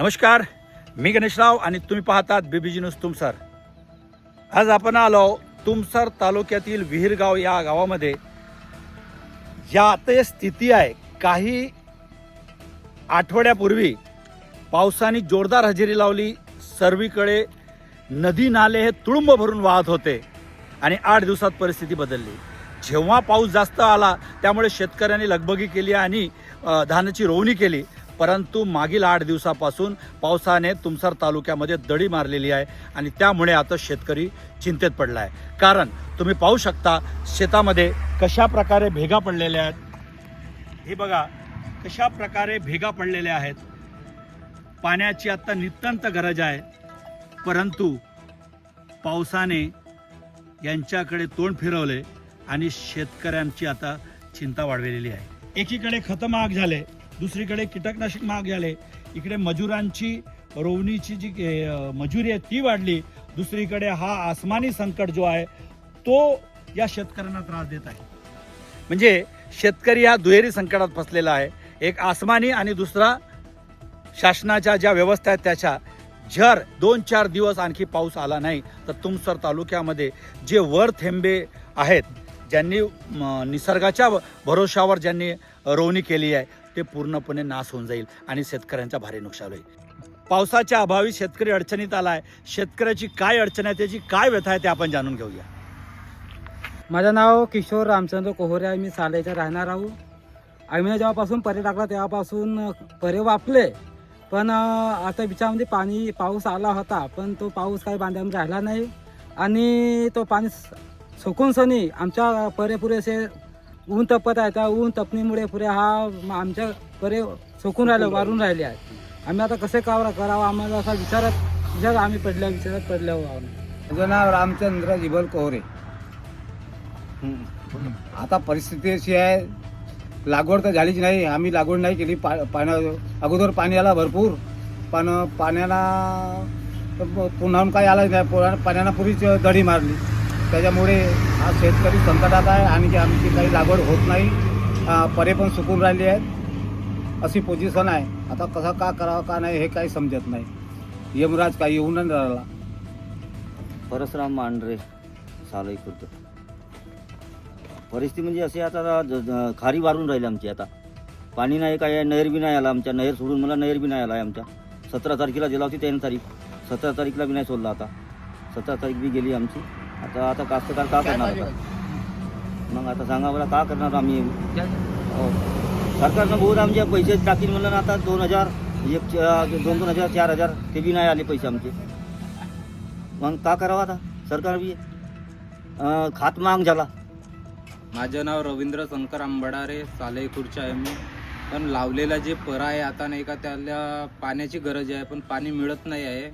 नमस्कार मी गणेशराव आणि तुम्ही पाहतात बीबीजी न्यूज तुमसर आज आपण आलो तुमसर तालुक्यातील विहीरगाव या गावामध्ये. ज्या आता स्थिती आहे काही आठवड्यापूर्वी पावसाने जोरदार हजेरी लावली सर्वीकडे नदी नाले हे तुळुंब भरून वाहत होते आणि आठ दिवसात परिस्थिती बदलली. जेव्हा पाऊस जास्त आला त्यामुळे शेतकऱ्यांनी लगबगी केली आणि धानाची रोवणी केली. परंतु मागील आठ दिवसापासून पावसाने तुमसर तालुक्यामध्ये दडी मारलेली आहे आणि त्यामुळे आता शेतकरी चिंतेत पडला आहे कारण तुम्ही पाहू शकता शेतामध्ये कशा प्रकारे भेगा पडलेल्या आहेत. हे बघा कशा प्रकारे भेगा पडलेल्या आहेत. पाण्याची आता नितांत गरज आहे. परंतु पावसाने यांच्याकडे तोंड फिरवले आणि शेतकऱ्यांची आता चिंता वाढलेली आहे. एकीकडे खतं महाग झाले दुसरीकडे कीटकनाशक महाग झाले इकडे मजुरांची रोवणीची जी मजुरी आहे ती वाढली. दुसरीकडे हा आसमानी संकट जो आहे तो या शेतकऱ्यांना त्रास देत आहे. म्हणजे शेतकरी हा दुहेरी संकटात फसलेला आहे. एक आसमानी आणि दुसरा शासनाच्या ज्या व्यवस्था आहेत त्याच्या. जर दोन चार दिवस आणखी पाऊस आला नाही तर तुमसर तालुक्यामध्ये जे वर थेंबे आहेत ज्यांनी निसर्गाच्या भरोशावर ज्यांनी रोवणी केली आहे ते पूर्णपणे नाश होऊन जाईल आणि शेतकऱ्यांचा भारी नुकसान होईल. पावसाच्या अभावी शेतकरी अडचणीत आला आहे शेतकऱ्याची काय अडचण आहे त्याची काय व्यथा आहे ते आपण जाणून घेऊया. माझं नाव किशोर रामचंद्र कोहरे आहे. मी सालेचा राहणार आहो. आम्ही जेव्हापासून परे टाकला तेव्हापासून परे वापले. पण आता बिचामध्ये पाणी पाऊस आला होता. पण तो पाऊस काही बांधामध्ये राहिला नाही. आणि तो पाणी सुकून सनी आमच्या परेपुरेसे ऊन तपत आहे त्या ऊन तपणीमुळे पुरे हा आमच्या परे सुकून राहिले वारून राहिले. आहेत. आम्ही आता कसे कावर करावं आम्हाला असा विचारात विचार आम्ही पडल्या विचारात पडल्या आहोत माझं नाव रामचंद्र जिबल कोहरे. आता परिस्थिती अशी आहे लागवड तर झालीच नाही आम्ही लागवड नाही केली पा पाण्या अगोदर पाणी आला भरपूर पण पाण्याला पुन्हा काही आलाच नाही पाण्यानं पुरीच दडी मारली. त्याच्यामुळे हा शेतकरी संकटात आहे आणि आमची काही लागवड होत नाही परे पण सुकून राहिली आहेत अशी पोझिशन आहे. आता कसं का करावं का नाही हे काही समजत नाही. यमराज काही येऊन नाही राहिला. परसराम मांढरे सालई खुर्द. परिस्थिती म्हणजे अशी आता खारी वारून राहिली आमची आता. पाणी नाही काय आहे, बी नाही आला आमच्या. नहर सोडून मला नहर बी नाही आला आमच्या. सतरा तारखेला दिला होती त्याने तारीख. सतरा तारीखला बी नाही सोडला आता. सतरा तारीख बी गेली आमची. आता आता कास्तकार का करणार आता? मग आता सांगा बरं का करणार आम्ही? हो. सरकारनं बहुत आमचे पैसे टाकीन म्हणलं ना आता दोन हजार एक दोन दोन हजार चार हजार ते बी नाही आले पैसे आमचे. मग का करावं आता? सरकार बी खात माग झाला माझं नाव रवींद्र शंकर आंबडारे साले खुर्च्या आहे मी पण लावलेला जे परा आहे आता नाही का त्याला पाण्याची गरज आहे पण पाणी मिळत नाही आहे.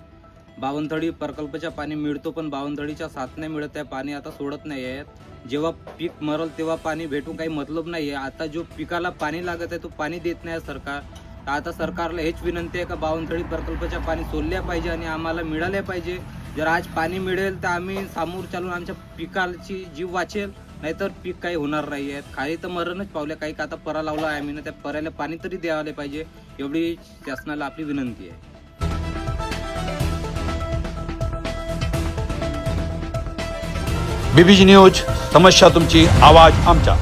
बावनथळी प्रकल्पाच्या पाणी मिळतो पण बावनथडीच्या साथ नाही मिळत आहे पाणी आता सोडत नाही आहे जेव्हा पीक मरल तेव्हा पाणी भेटून काही मतलब नाही आहे आता जो पिकाला पाणी लागत आहे तो पाणी देत नाही आहे सरकार. तर आता सरकारला हेच विनंती आहे का बावनथडी प्रकल्पाच्या पाणी सोडल्या पाहिजे आणि आम्हाला मिळाल्या पाहिजे. जर आज पाणी मिळेल तर आम्ही सामोर चालून आमच्या पिकाची जीव वाचेल. नाहीतर पीक काही होणार नाही आहेत खाली तर मरणच पावले काही का आता परा लावला आहे आम्ही ना त्या पराला पाणी तरी द्यायला पाहिजे. एवढी शासनाला आपली विनंती आहे. बीबीजी न्यूज समस्या तुमची आवाज आमचा.